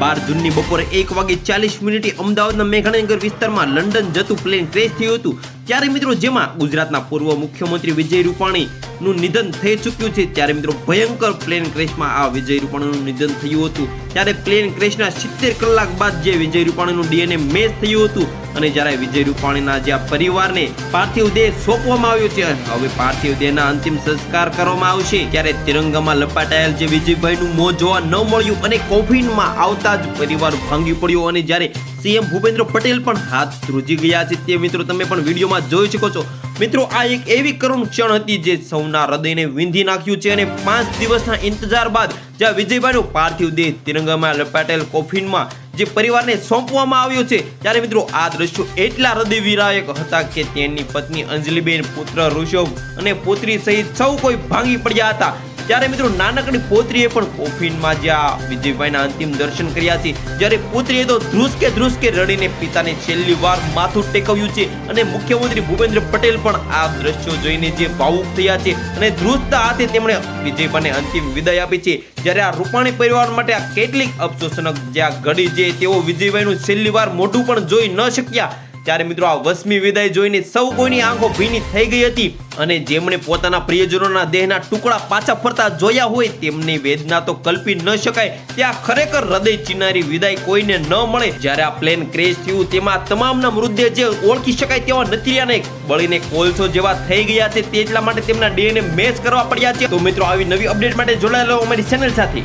બાર જૂનની બપોરે એક વાગે ચાલીસ મિનિટે અમદાવાદના મેઘાણીનગર વિસ્તારમાં લંડન જતું પ્લેન ક્રેશ થયું હતું. ત્યારે મિત્રો જેમાં ગુજરાતના પૂર્વ મુખ્યમંત્રી વિજય રૂપાણીનું નિધન થઈ ચૂક્યું છે. ત્યારે મિત્રો ભયંકર પ્લેન ક્રેશમાં આ વિજય રૂપાણીનું નિધન થયું હતું. ત્યારે પ્લેન ક્રેશના સિત્તેર કલાક બાદ જે વિજય રૂપાણીનું ડીએનએ મેચ થયું હતું અને જ્યારે વિજય રૂપાણીના જે પરિવારને પાર્થિવ દેહ સોંપવામાં આવ્યો છે હવે પાર્થિવ દેહના અંતિમ સંસ્કાર કરવામાં આવશે. ત્યારે તિરંગામાં લપાટાયેલ જે વિજયભાઈનું મોં જોવા ન મળ્યું અને કોફિનમાં આવતા જ પરિવાર ભાંગી પડ્યો અને જ્યારે સીએમ ભૂપેન્દ્ર પટેલ પણ હાથ ધ્રુજી ગયા છે. તે મિત્રો તમે પણ વિડીયોમાં જોઈ શકો છો. મિત્રો, આ એક એવી કરુણ ક્ષણ હતી જે સૌના હૃદયને વિંધી નાખ્યું છે અને પાંચ દિવસના ઇંતજાર બાદ જ્યાં વિજયભાઈનો પાર્થિવ દેહ તિરંગામાં લપેટેલ કોફિનમાં જે પરિવારને સોંપવામાં આવ્યો છે, ત્યારે મિત્રો આ દ્રશ્યો એટલા હૃદય વિરાયક હતા કે તેની પત્ની અંજલિબેન પુત્ર ઋષભ અને પુત્રી સહિત સૌ કોઈ ભાંગી પડ્યા હતા. ત્યારે મિત્રો નાનકડી પોત્રીએ પણ કોફિનમાં જ્યાં વિજયભાઈના અંતિમ દર્શન કર્યા છે. જ્યારે પુત્રીએ તો ધ્રુસકે ધ્રુસકે રડીને પિતાને છેલ્લી વાર માથું ટેકવ્યું છે. અને મુખ્યમંત્રી ભૂપેન્દ્ર પટેલ પણ આ દ્રશ્યો જોઈને જે ભાવુક થયા છે. અને ધ્રુસતા હાથે તેમણે વિજયભાઈને અંતિમ વિદાય આપી છે. જ્યારે આ રૂપાણી પરિવાર માટે આ કેટલીક અફસોસજનક જ્યાં ઘડી જે તેઓ વિજયભાઈનું છેલ્લી વાર મોઢું પણ જોઈ ન શક્યા. ત્યારે મિત્રો આ વસમી વિદાય જોઈને સૌ કોઈની આંખો ભીની થઈ ગઈ હતી. અને જેમણે પોતાના પ્રિયજનોના દેહના ટુકડા પાછા ફરતા જોયા હોય, તેમની વેદના તો કલ્પી ન શકાય. ત્યાં ખરેખર હૃદય ચિનારી વિદાય કોઈને ન મળે. જ્યારે આ પ્લેન ક્રેશ થયું, તેમાં તમામના મૃતદેહ જે ઓળખી શકાય તેવા નથી રહ્યા નહીં. બળીને કોલસો જેવા થઈ ગયા છે તેટલા માટે તેમના ડીએનએ મેચ કરવા પડ્યા છે. તો મિત્રો, આવી નવી અપડેટ માટે જોડાયેલો અમારી ચેનલ સાથે.